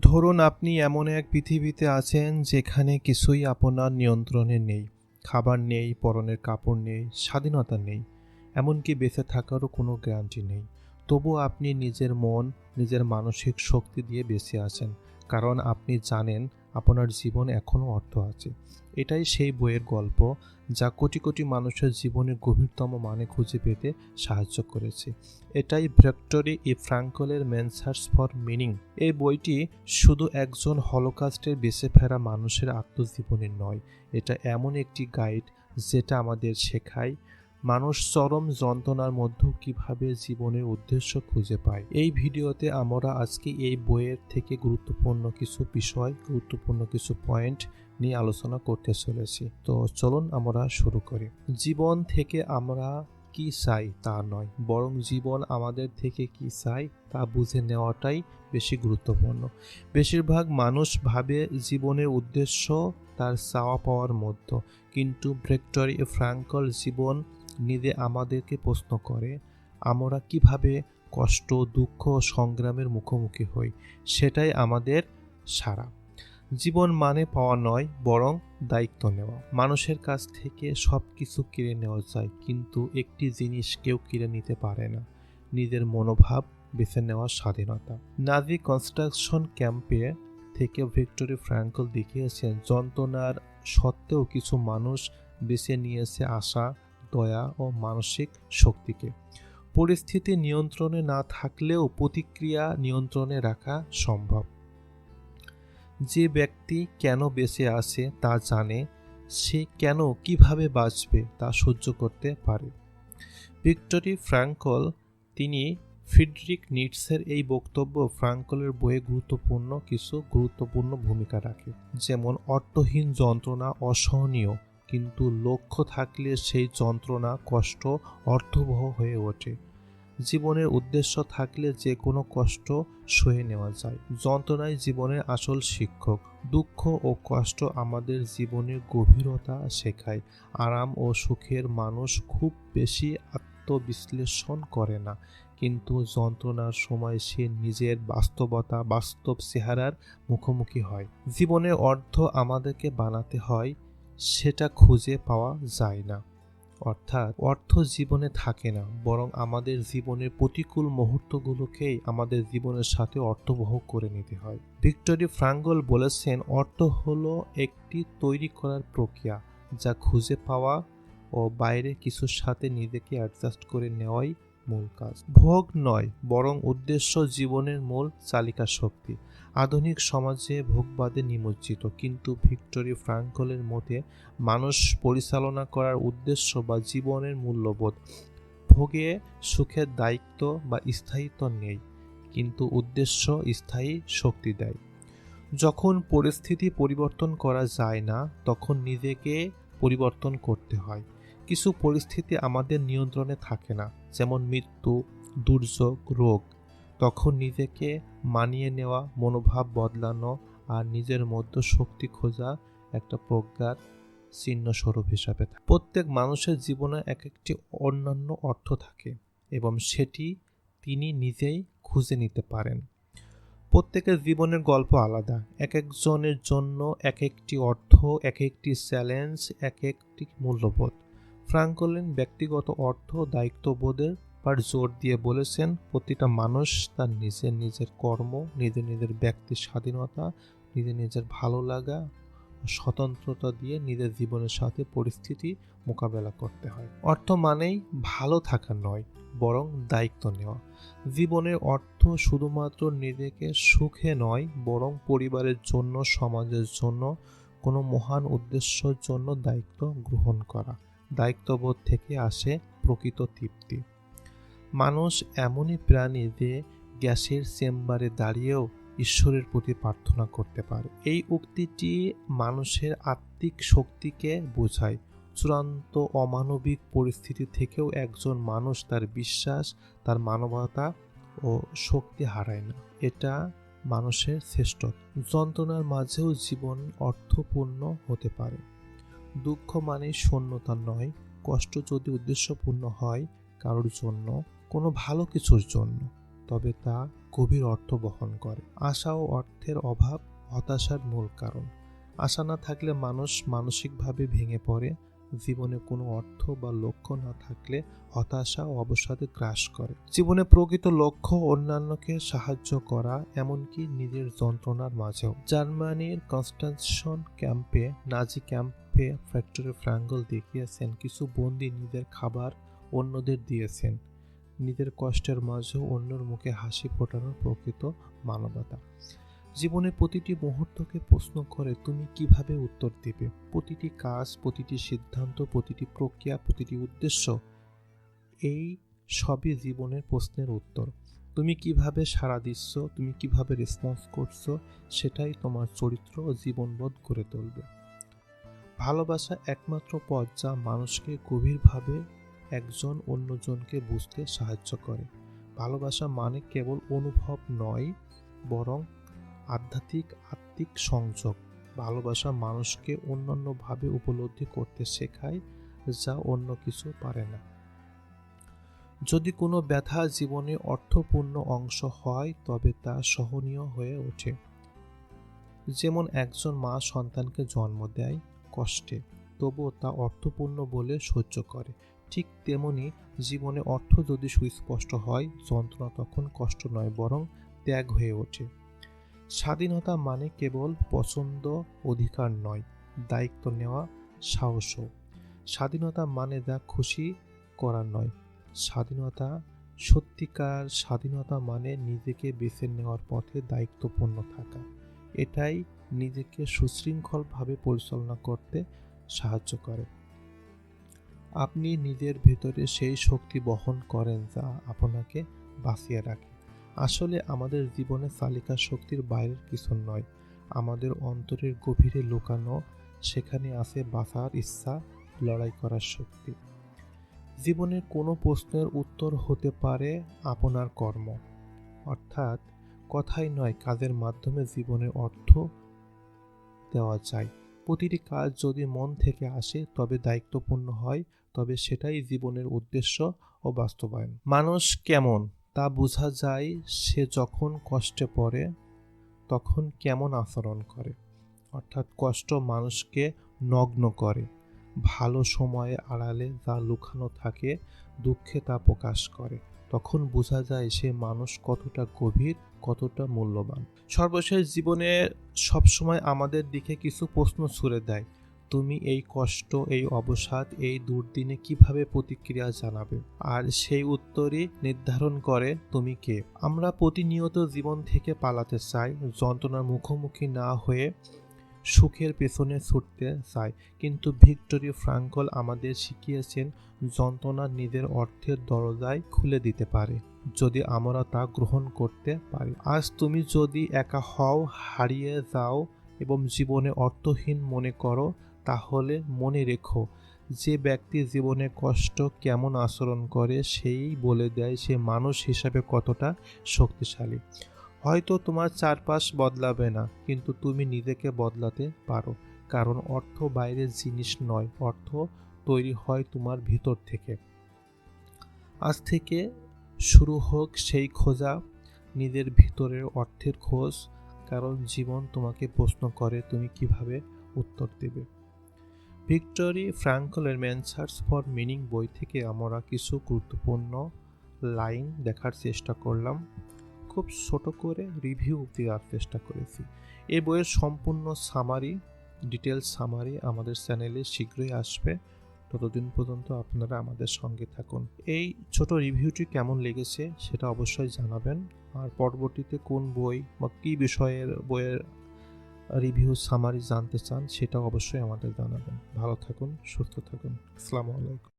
ধরুন আপনি এমন এক পৃথিবীতে আছেন যেখানে কিছুই আপনার নিয়ন্ত্রণে নেই। খাবার নেই, পরনের কাপড় নেই, স্বাধীনতা নেই। এমনকি বেঁচে থাকারও কোনো গ্যারান্টি নেই। তবু আপনি নিজের মন, নিজের মানসিক শক্তি দিয়ে বেঁচে আছেন। কারণ আপনি জানেন আপনার জীবন এখনও অর্থ আছে। এটাই সেই বইয়ের গল্প যা কোটি কোটি মানুষের জীবনের গভীরতম মানে খুঁজে পেতে সাহায্য করেছে। এটাই ভেক্টরি ই ফ্রাঙ্কলের ম্যানসার্স ফর মিনিং। এই বইটি শুধু একজন হলোকাস্টের বেঁচে ফেরা মানুষের আত্মজীবনের নয়, এটা এমন একটি গাইড যেটা আমাদের শেখায় মানুষ চরম যন্ত্রণার মধ্যেও কীভাবে জীবনের উদ্দেশ্য খুঁজে পায়? এই ভিডিওতে আমরা আজকে এই বইয়ের থেকে গুরুত্বপূর্ণ কিছু বিষয়, গুরুত্বপূর্ণ কিছু পয়েন্ট নিয়ে আলোচনা করতে চলেছি। তো চলুন আমরা শুরু করি। জীবন থেকে আমরা কি চাই তা নয়, বরং জীবন আমাদের থেকে কি চাই তা বুঝে নেওয়াটাই বেশি গুরুত্বপূর্ণ। বেশিরভাগ মানুষ ভাবে জীবনের উদ্দেশ্য তার চাওয়া পাওয়ার মধ্যে, কিন্তু ভেক্টরি ফ্রাঙ্কল জীবন নিজে আমাদেরকে প্রশ্ন করে, আমরা কীভাবে কষ্ট, দুঃখ, সংগ্রামের মুখোমুখি হই? সেটাই আমাদের সারা জীবন মানে পাওয়া নয়, বরং দায়িত্ব নেওয়া। মানুষের কাছ থেকে সব কিছু কিনে নেওয়া যায়, কিন্তু একটি জিনিস কেউ কিনে নিতে পারে না। নিজের মনোভাব বেছে নেওয়ার স্বাধীনতা। নাজি কনস্ট্রাকশন ক্যাম্পে থেকে ভিক্টোরি ফ্র্যাঙ্কল দেখিয়েছেন, যন্ত্রণার সত্ত্বেও কিছু মানুষ বেছে নিয়েছে আশা দয়া ও মানসিক শক্তিকে। পরিস্থিতি নিয়ন্ত্রণে না থাকলেও প্রতিক্রিয়া নিয়ন্ত্রণে রাখা সম্ভব। যে ব্যক্তি কেন বেঁচে আছে তা জানে, সে কেন কীভাবে বাঁচবে তা সহ্য করতে পারে। ভিক্টরি ফ্র্যাঙ্কল, তিনি ফিডরিক নিটসের এই বক্তব্য ফ্রাঙ্কলের বইয়ে গুরুত্বপূর্ণ কিছু গুরুত্বপূর্ণ ভূমিকা রাখে, যেমন অর্থহীন যন্ত্রণা অসহনীয় কিন্তু লক্ষ্য থাকলে সেই যন্ত্রণা, কষ্ট অর্থবহ হয়ে ওঠে। জীবনের উদ্দেশ্য থাকলে যে কোনো কষ্ট সয়ে নেওয়া যায়। যন্ত্রণাই জীবনের আসল শিক্ষক। দুঃখ ও কষ্ট আমাদের জীবনের গভীরতা শেখায়। আরাম ও সুখের মানুষ খুব বেশি আত্মবিশ্লেষণ করে না। কিন্তু যন্ত্রণার সময় সে নিজের বাস্তবতা, বাস্তব চেহারার মুখোমুখি হয়। জীবনের অর্থ আমাদেরকে বানাতে হয় সেটা খুঁজে পাওয়া যায় না। অর্থাৎ অর্থ জীবনে থাকে না, বরং আমাদের জীবনের প্রতিকূল মুহূর্তগুলোকেই আমাদের জীবনের সাথে অর্থবহ করে নিতে হয়। ভিক্টোরি ফ্রাঙ্গল বলেছেন, অর্থ হলো একটি তৈরি করার প্রক্রিয়া, যা খুঁজে পাওয়া ও বাইরে কিছুর সাথে নিজেকে অ্যাডজাস্ট করে নেওয়াই মূল কাজ। ভোগ নয়, বরং উদ্দেশ্য জীবনের মূল চালিকা শক্তি। আধুনিক সমাজে ভোগবাদে নিমজ্জিত, কিন্তু ভিক্টোরি ফ্রাঙ্কলের মতে, মানুষ পরিচালনা করার উদ্দেশ্য বা জীবনের মূল্যবোধ। ভোগে সুখের দায়িত্ব বা স্থায়িত্ব নেই, কিন্তু উদ্দেশ্য স্থায়ী শক্তি দেয়। যখন পরিস্থিতি পরিবর্তন করা যায় না, তখন নিজেকে পরিবর্তন করতে হয়। কিছু পরিস্থিতি আমাদের নিয়ন্ত্রণে থাকে না। যেমন মৃত্যু, দুর্যোগ, রোগ। তখন নিজেকে মানিয়ে নেওয়া, মনোভাব বদলানো আর নিজের মধ্যে শক্তি খোঁজা একটা প্রজ্ঞার চিহ্ন স্বরূপ হিসাবে থাকে। প্রত্যেক মানুষের জীবনে এক একটি অন্যান্য অর্থ থাকে এবং সেটি তিনি নিজেই খুঁজে নিতে পারেন। প্রত্যেকের জীবনের গল্প আলাদা। এক একজনের জন্য এক একটি অর্থ এক একটি চ্যালেঞ্জ এক একটি মূল্যবোধ। ফ্রাঙ্কলিন ব্যক্তিগত অর্থ দায়িত্ববোধের পর জোর দিয়ে বলেছেন, প্রতিটা মানুষ তার নিজের নিজের কর্ম, নিজের নিজের ব্যক্তির স্বাধীনতা, নিজের নিজের ভালো লাগা স্বতন্ত্রতা দিয়ে নিজের জীবনের সাথে পরিস্থিতি মোকাবেলা করতে হয়। অর্থ মানেই ভালো থাকা নয়, বরং দায়িত্ব নেওয়া। জীবনের অর্থ শুধুমাত্র নিজেকে সুখে নয়, বরং পরিবারের জন্য, সমাজের জন্য, কোনো মহান উদ্দেশ্যের জন্য দায়িত্ব গ্রহণ করা। দায়িত্ববোধ থেকে আসে প্রকৃত তৃপ্তি। মানুষ এমনই প্রাণী যে গ্যাসের চেম্বারে দাঁড়িয়েও ঈশ্বরের প্রতি প্রার্থনা করতে পারে। এই উক্তিটি মানুষের আত্মিক শক্তিকে বোঝায়। চূড়ান্ত অমানবিক পরিস্থিতি থেকেও একজন মানুষ তার বিশ্বাস, তার মানবতা ও শক্তি হারায় না। এটা মানুষের শ্রেষ্ঠ যন্ত্রণার মাঝেও জীবন অর্থপূর্ণ হতে পারে। দুঃখ মানে শূন্যতা নয়, কষ্ট যদি উদ্দেশ্যপূর্ণ হয় কারোর জন্য, কোনো ভালো কিছুর জন্য, তবে তা গভীর অর্থ বহন করে। আশা ও অর্থের অভাব হতাশার মূল কারণ। আশা না থাকলে মানুষ মানসিকভাবে ভেঙে পড়ে জীবনে কোনো অর্থ বা লক্ষ্য না থাকলে হতাশা ও অবসাদে গ্রাস করে। জীবনে প্রকৃত লক্ষ্য অন্যান্যকে সাহায্য করা, এমনকি নিজের যন্ত্রণার মাঝেও। জার্মানির কনস্টানশন ক্যাম্পে, নাজি ক্যাম্পে ফ্যাক্টরি ফ্রাঙ্গল দেখিয়েছেন, কিছু বন্দী নিজের খাবার অন্যদের দিয়েছেন। নিজের কষ্টের মাঝেও অন্যর মুখে হাসি ফোটানোর প্রকৃত মানবতা। জীবনের প্রতিটি মুহূর্তকে প্রশ্ন করে তুমি কীভাবে উত্তর দেবে? প্রতিটি কাজ, প্রতিটি সিদ্ধান্ত, প্রতিটি প্রক্রিয়া, প্রতিটি উদ্দেশ্য, এই সবই জীবনের প্রশ্নের উত্তর। তুমি কীভাবে সাড়া দিচ্ছ? তুমি কীভাবে রেসপন্স করছ? সেটাই তোমার চরিত্র ও জীবনবোধ করে তুলবে। ভালোবাসা একমাত্র পথ যা মানুষকে গভীরভাবে একজন অন্যজনকে বুঝতে সাহায্য করে। ভালোবাসা মানে কেবল অনুভব নয়, বরং আধ্যাত্মিক, আত্মিক সংযোগ। ভালোবাসা মানুষকে অন্যান্যভাবে উপলব্ধি করতে শেখায়, যা অন্য কিছু পারে না। যদি কোনো ব্যথা জীবনে অর্থপূর্ণ অংশ হয়, তবে তা সহনীয় হয়ে ওঠে। যেমন একজন মা সন্তানকে জন্ম দেয় কষ্টে, তবুও তা অর্থপূর্ণ বলে সহ্য করে। ঠিক তেমনি জীবনে অর্থ যদি সুস্পষ্ট হয়, যন্ত্রণা তখন কষ্ট নয়, বরং ত্যাগ হয়ে ওঠে। স্বাধীনতা মানে কেবল পছন্দ অধিকার নয়, দায়িত্ব নেওয়া সাহসও। স্বাধীনতা মানে যা খুশি করার নয়। স্বাধীনতা, সত্যিকার স্বাধীনতা মানে নিজেকে বেছে নেওয়ার পথে দায়িত্বপূর্ণ থাকা। এটাই নিজেকে সুশৃঙ্খলভাবে পরিচালনা করতে সাহায্য করে। আপনি নিজের ভেতরে সেই শক্তি বহন করেন যা আপনাকে বাঁচিয়ে রাখে। আসলে আমাদের জীবনে চালিকা শক্তির বাইরের কিছু নয়। আমাদের অন্তরের গভীরে লুকানো, সেখানে আছে বাঁচার ইচ্ছা, লড়াই করার শক্তি। জীবনের কোনো প্রশ্নের উত্তর হতে পারে আপনার কর্ম। অর্থাৎ কথাই নয়, কাজের মাধ্যমে জীবনের অর্থ দেওয়া যায়। প্রতিটি কাজ যদি মন থেকে আসে, তবে দায়িত্বপূর্ণ হয়, তবে সেটাই জীবনের উদ্দেশ্য ও বাস্তবায়ন। মানুষ কেমন? তা বোঝা যায় সে যখন কষ্টে পড়ে, তখন কেমন আচরণ করে। অর্থাৎ কষ্ট মানুষকে নগ্ন করে, ভালো সময়ে আড়ালে যা লুকানো থাকে, দুঃখে তা প্রকাশ করে। তখন বোঝা যায় সে মানুষ কতটা গভীর, কতটা মূল্যবান। সর্বশেষ জীবনে সবসময় আমাদের দিকে কিছু প্রশ্ন ছুড়ে দেয়। তুমি এই কষ্ট, এই অবসাদ, এই দুর্দিনে কীভাবে প্রতিক্রিয়া জানাবে? আর সেই উত্তরই নির্ধারণ করে তুমি কে। আমরা প্রতিনিয়ত জীবন থেকে পালাতে চাই যন্ত্রণার মুখোমুখি না হয়ে সুখের পেছনে ছুটতে চাই। কিন্তু ভিক্টোরি ফ্রাঙ্কল আমাদের শিখিয়েছেন, যন্ত্রণা নিজের অর্থের দরজায় খুলে দিতে পারে, যদি আমরা তা গ্রহণ করতে পারি। আজ তুমি যদি একা হও, হারিয়ে যাও এবং জীবনে অর্থহীন মনে করো তাহলে মনে রেখো, যে ব্যক্তি জীবনে কষ্ট কেমন আচরণ করে সেই বলে দেয় সে মানুষ হিসাবে কতটা শক্তিশালী। হয়তো তোমার চারপাশ বদলাবে না, কিন্তু তুমি নিজেকে বদলাতে পারো, কারণ অর্থ বাইরের জিনিস নয়, অর্থ তৈরি হয় তোমার ভিতর থেকে। আজ থেকে শুরু হোক সেই খোঁজা, নিজের ভিতরের অর্থের খোঁজ, কারণ জীবন তোমাকে প্রশ্ন করে তুমি কীভাবে উত্তর দেবে। ভিক্টোরি ফ্রাঙ্কলের ম্যানসার্স ফর মিনিং বই থেকে আমরা কিছু গুরুত্বপূর্ণ লাইন দেখার চেষ্টা করলাম। খুব ছোট করে রিভিউ দেওয়ার চেষ্টা করেছি। এই বইয়ের সম্পূর্ণ সামারি ডিটেলস সামারি আমাদের চ্যানেলে শীঘ্রই আসবে। ততদিন পর্যন্ত আপনারা আমাদের সঙ্গে থাকুন। এই ছোট রিভিউটি কেমন লেগেছে সেটা অবশ্যই জানাবেন। আর পরবর্তীতে কোন বই বা কী বিষয়ের বইয়ের রিভিউ সামারি জানতে চান সেটা অবশ্যই আমাদের জানাবেন। ভালো থাকুন সুস্থ থাকুন। আসসালামু আলাইকুম।